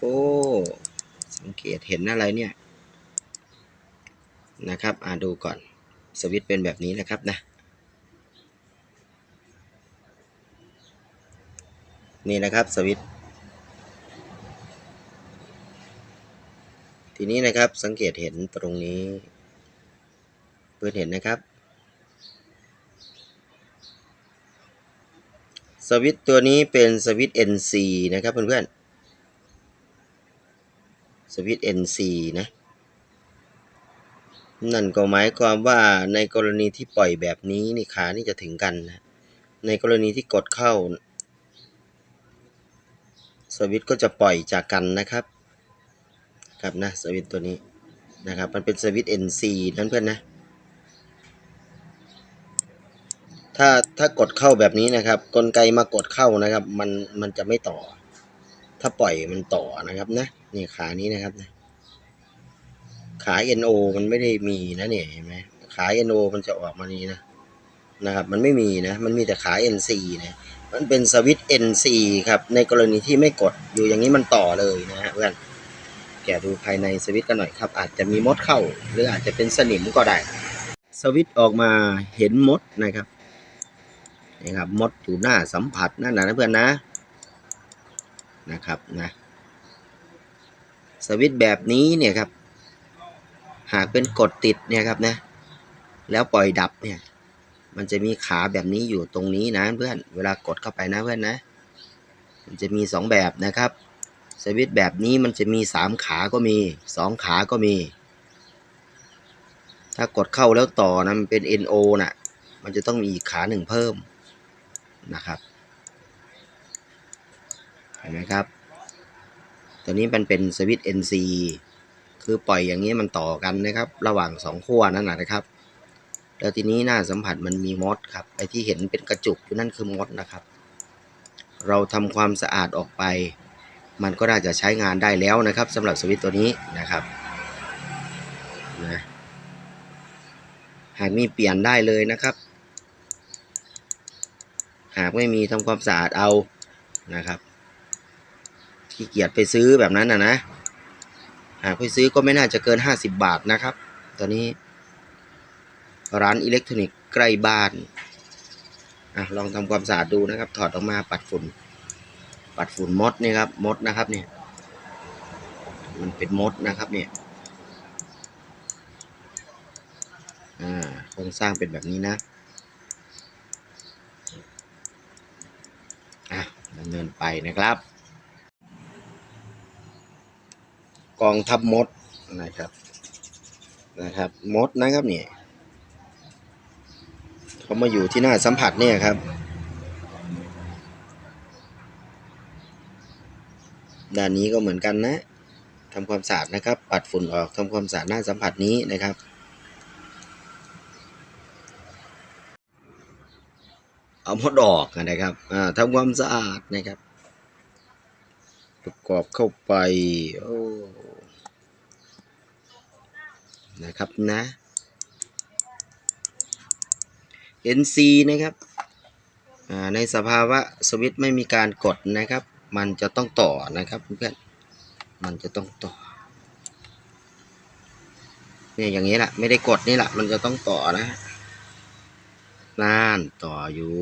โอ้ สังเกตเห็นอะไรเนี่ย นะครับ อ่าดูก่อน สวิตเป็นแบบนี้นะครับนะ นี่นะครับสวิต ทีนี้นะครับสังเกตเห็นตรงนี้ เพื่อนเห็นนะครับสวิตตัวนี้เป็นสวิต NC นะครับเพื่อนๆ สวิตช์ NC นะ นั่นก็หมายความว่าในกรณีที่ปล่อยแบบนี้นี่ขานี่จะถึงกันนะ ในกรณีที่กดเข้า สวิตช์ก็จะปล่อยจากกันนะครับ ครับนะสวิตช์ตัวนี้นะครับ มันเป็นสวิตช์ NC นั่นเพื่อนนะ ถ้าถ้ากดเข้าแบบนี้นะครับ กลไกมากดเข้านะครับ มันมันจะไม่ต่อ ถ้าปล่อยมันต่อนะครับนะ นี่ขานี้นะครับนะขา NO มันไม่ได้มีนะเนี่ยเห็นไหมขา NO มันจะออกมานี้นะนะครับ มันไม่มีนะ มันมีแต่ขา NC นะมันเป็นสวิตช์ NC ครับ ในกรณีที่ไม่กดอยู่อย่างนี้มันต่อเลยนะฮะเพื่อนแกดูภายในสวิตช์กันหน่อยครับ อาจจะมีมดเข้า หรืออาจจะเป็นสนิมก็ได้ สวิตช์ออกมาเห็นมดนะครับนี่ครับมดอยู่หน้าสัมผัสนั่นนะเพื่อนนะนะครับนะ สวิตแบบนี้เนี่ยครับ หากเป็นกดติดเนี่ยครับนะ แล้วปล่อยดับเนี่ย มันจะมีขาแบบนี้อยู่ตรงนี้นะเพื่อน เวลากดเข้าไปนะเพื่อนนะ มันจะมีสองแบบนะครับ สวิตแบบนี้มันจะมีสามขาก็มีสองขาก็มี ถ้ากดเข้าแล้วต่อนะมันเป็น NO น่ะ มันจะต้องมีอีกขาหนึ่งเพิ่มนะครับ เห็นไหมครับ ตัวนี้มันเป็นสวิตช์ NC คือปล่อยอย่างนี้มันต่อกันนะครับ ระหว่างสองขั้วนั่นนะนะครับ แล้วทีนี้หน้าสัมผัสมันมีมดครับ ไอที่เห็นเป็นกระจุกอยู่นั่นคือมดนะครับ เราทำความสะอาดออกไป มันก็น่าจะใช้งานได้แล้วนะครับสำหรับสวิตช์ตัวนี้นะครับนะหากมีเปลี่ยนได้เลยนะครับ หากไม่มีทำความสะอาดเอานะครับ ขี้เกียจไปซื้อแบบนั้นนะนะหากไปซื้อก็ไม่น่าจะเกิน 50 บาทนะครับ ตอนนี้ ร้านอิเล็กทรอนิกส์ใกล้บ้านอะลองทำความสะอาดดูนะครับ ถอดออกมาปัดฝุ่น ปัดฝุ่นมดนี่ครับมดนะครับเนี่ยมันเป็นมดนะครับเนี่ยอ่าโครงสร้างเป็นแบบนี้นะอะดำเนินไปนะครับ กองทัพมดนะครับนะครับมดนะครับเนี่ยเขามาอยู่ที่หน้าสัมผัสเนี่ยครับ ด้านนี้ก็เหมือนกันนะทำความสะอาดนะครับ ปัดฝุ่นออกทำความสะอาดหน้าสัมผัสนี้นะครับเอามดออกนะครับอ่าทำความสะอาดนะครับ ประกอบเข้าไป โอ้ นะครับนะ NC นะครับ ในสภาวะสวิตช์ไม่มีการกดนะครับ มันจะต้องต่อนะครับเพื่อน มันจะต้องต่อ เนี่ยอย่างนี้แหละไม่ได้กดนี่แหละมันจะต้องต่อนะน่านต่ออยู่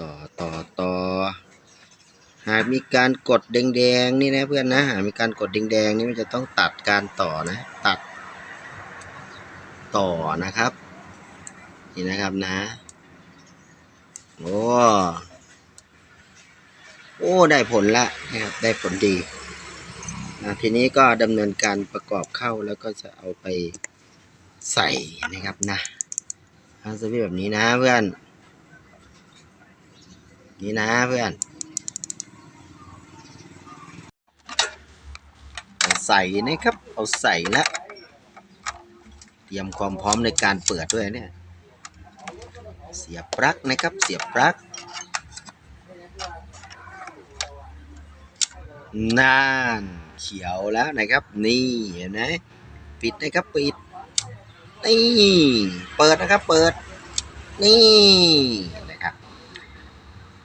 ต่อต่อต่อ หากมีการกดแดงๆนี่นะเพื่อนนะหากมีการกดแดงๆนี่มันจะต้องตัดการต่อนะ ตัดต่อนะครับ นี่นะครับนะ โอ้โอ้ได้ผลละนะครับได้ผลดีนะทีนี้ก็ดำเนินการประกอบเข้าแล้วก็จะเอาไปใส่นะครับนะเอาสวิแบบนี้นะเพื่อน นี่นะเพื่อน เอา ใส่นะครับ เอาใส่ละเตรียมความพร้อมในการเปิดด้วยเนี่ย เสียบปลั๊กนะครับ เสียบปลั๊กน่านเขียวแล้วนะครับ นี่เห็นไหมปิดนะครับปิด นี่ เปิดนะครับ เปิด นี่นะครับ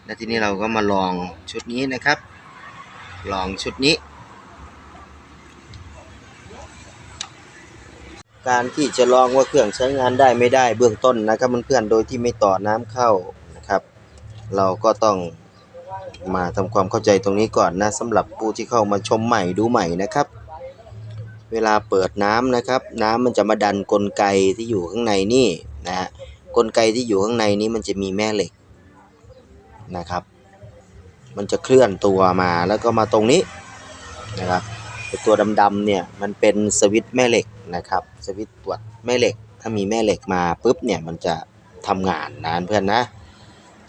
แล้วทีนี้เราก็มาลองชุดนี้นะครับ ลองชุดนี้ การที่จะลองว่าเครื่องใช้งานได้ไม่ได้เบื้องต้นนะครับเพื่อนๆโดยที่ไม่ต่อน้ำเข้านะครับ เราก็ต้องมาทำความเข้าใจตรงนี้ก่อนนะสำหรับผู้ที่เข้ามาชมใหม่ดูใหม่นะครับ เวลาเปิดน้ำนะครับ น้ำมันจะมาดันกลไกที่อยู่ข้างในนี่นะฮะกลไกที่อยู่ข้างในนี้มันจะมีแม่เหล็กนะครับ มันจะเคลื่อนตัวมาแล้วก็มาตรงนี้นะครับ ตัวดำๆเนี่ยมันเป็นสวิตช์แม่เหล็กนะครับ สวิตช์ตรวจแม่เหล็ก ถ้ามีแม่เหล็กมาปุ๊บเนี่ยมันจะทำงานนะเพื่อนนะ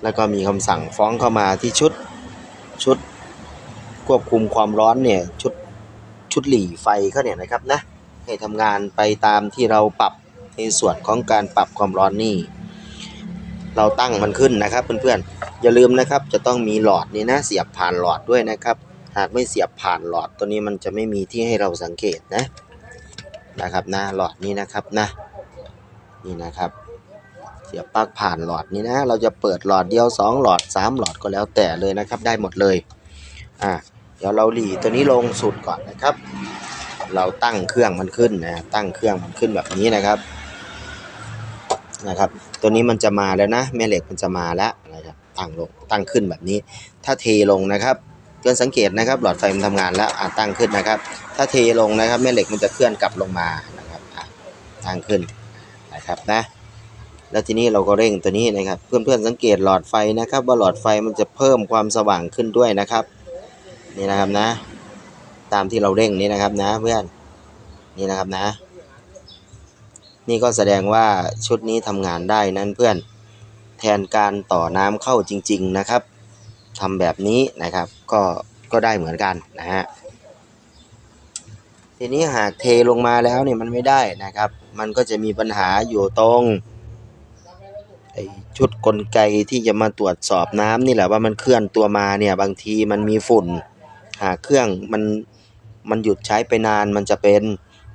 แล้วก็มีคำสั่งฟ้องเข้ามาที่ชุดชุดควบคุมความร้อนเนี่ยชุดชุดหลีไฟเขาเนี่ยนะครับนะให้ทำงานไปตามที่เราปรับในส่วนของการปรับความร้อนนี่ เราตั้งมันขึ้นนะครับเพื่อนๆอย่าลืมนะครับจะต้องมีหลอดนี่นะเสียบผ่านหลอดด้วยนะครับ หากไม่เสียบผ่านหลอดตัวนี้มันจะไม่มีที่ให้เราสังเกตนะนะครับนะหลอดนี้นะครับนะนี่นะครับ เสียบปลั๊กผ่านหลอดนี้นะ เราจะเปิดหลอดเดียว 2 หลอด 3 หลอดก็แล้วแต่เลยนะครับ ได้หมดเลยอะเดี๋ยวเราหลีตัวนี้ลงสุดก่อนนะครับ เราตั้งเครื่องมันขึ้นนะตั้งเครื่องมันขึ้นแบบนี้นะครับนะครับ ตัวนี้มันจะมาแล้วนะแม่เหล็กมันจะมาแล้วนะครับตั้งลงตั้งขึ้นแบบนี้ ถ้าเทลงนะครับ เพื่อนสังเกตนะครับ หลอดไฟมันทำงานแล้วอะตั้งขึ้นนะครับ ถ้าเทลงนะครับแม่เหล็กมันจะเคลื่อนกลับลงมานะครับอะตั้งขึ้นนะครับนะแล้วทีนี้เราก็เร่งตัวนี้นะครับ เพื่อนๆสังเกตหลอดไฟนะครับ ว่าหลอดไฟมันจะเพิ่มความสว่างขึ้นด้วยนะครับ นี่นะครับนะ ตามที่เราเร่งนี้นะครับนะเพื่อนนี่นะครับนะ นี่ก็แสดงว่าชุดนี้ทำงานได้นั่นเพื่อนแทนการต่อน้ำเข้าจริง ๆนะครับ ทำแบบนี้นะครับ ก็ก็ได้เหมือนกันนะฮะทีนี้หากเทลงมาแล้วเนี่ยมันไม่ได้นะครับ มันก็จะมีปัญหาอยู่ตรงไอชุดกลไกที่จะมาตรวจสอบน้ำนี่แหละว่ามันเคลื่อนตัวมาเนี่ยบางทีมันมีฝุ่น หากเครื่องมันมันหยุดใช้ไปนานมันจะเป็น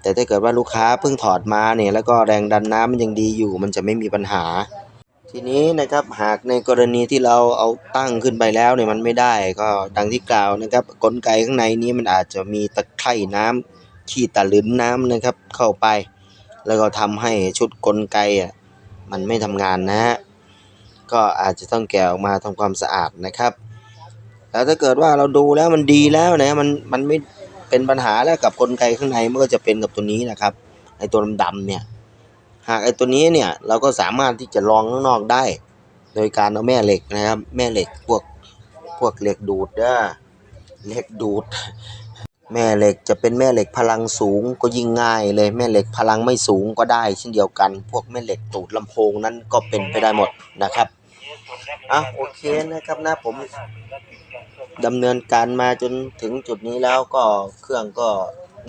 แต่ถ้าเกิดว่าลูกค้าเพิ่งถอดมาเนี่ยแล้วก็แรงดันน้ำมันยังดีอยู่ มันจะไม่มีปัญหา ทีนี้นะครับหากในกรณีที่เราเอาตั้งขึ้นไปแล้วเนี่ยมันไม่ได้ก็ดังที่กล่าวนะครับกลไกข้างในนี้มันอาจจะมีตะไคร่น้ำขี้ตะลึนน้ำนะครับเข้าไป แล้วก็ทำให้ชุดกลไกอะมันไม่ทำงานนะฮะก็อาจจะต้องแกะออกมาทำความสะอาดนะครับแล้วถ้าเกิดว่าเราดูแล้วมันดีแล้วนะมันมันไม่เป็นปัญหาแล้วกับกลไกข้างในมันก็จะเป็นกับตัวนี้นะครับไอตัวดำๆเนี่ย หากไอ้ตัวนี้เนี่ยเราก็สามารถที่จะลองข้างนอกได้ โดยการเอาแม่เหล็กนะครับ แม่เหล็กพวกพวกเหล็กดูดเด้อเหล็กดูด แม่เหล็กจะเป็นแม่เหล็กพลังสูงก็ยิ่งง่ายเลยแม่เหล็กพลังไม่สูงก็ได้เช่นเดียวกัน พวกแม่เหล็กตูดลำโพงนั้นก็เป็นไปได้หมดนะครับอะโอเคนะครับนะผมดำเนินการมาจนถึงจุดนี้แล้วก็เครื่องก็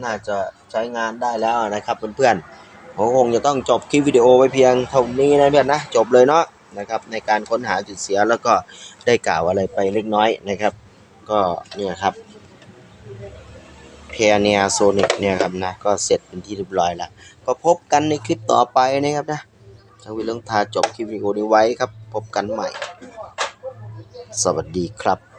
น่าจะใช้งานได้แล้วนะครับเพื่อนๆ ผมคงจะต้องจบคลิปวิดีโอไว้เพียงเท่านี้นะเพื่อนนะจบเลยเนาะนะครับในการค้นหาจุดเสียแล้วก็ได้กล่าวอะไรไปเล็กน้อยนะครับ ก็เนี่ยครับเพเนียโซนิกเนี่ยครับนะก็เสร็จเป็นที่เรียบร้อยแล้ว ก็พบกันในคลิปต่อไปนะครับนะทางวิลเลงทาจบคลิปวิดีโอนี้ไว้ครับ พบกันใหม่ สวัสดีครับ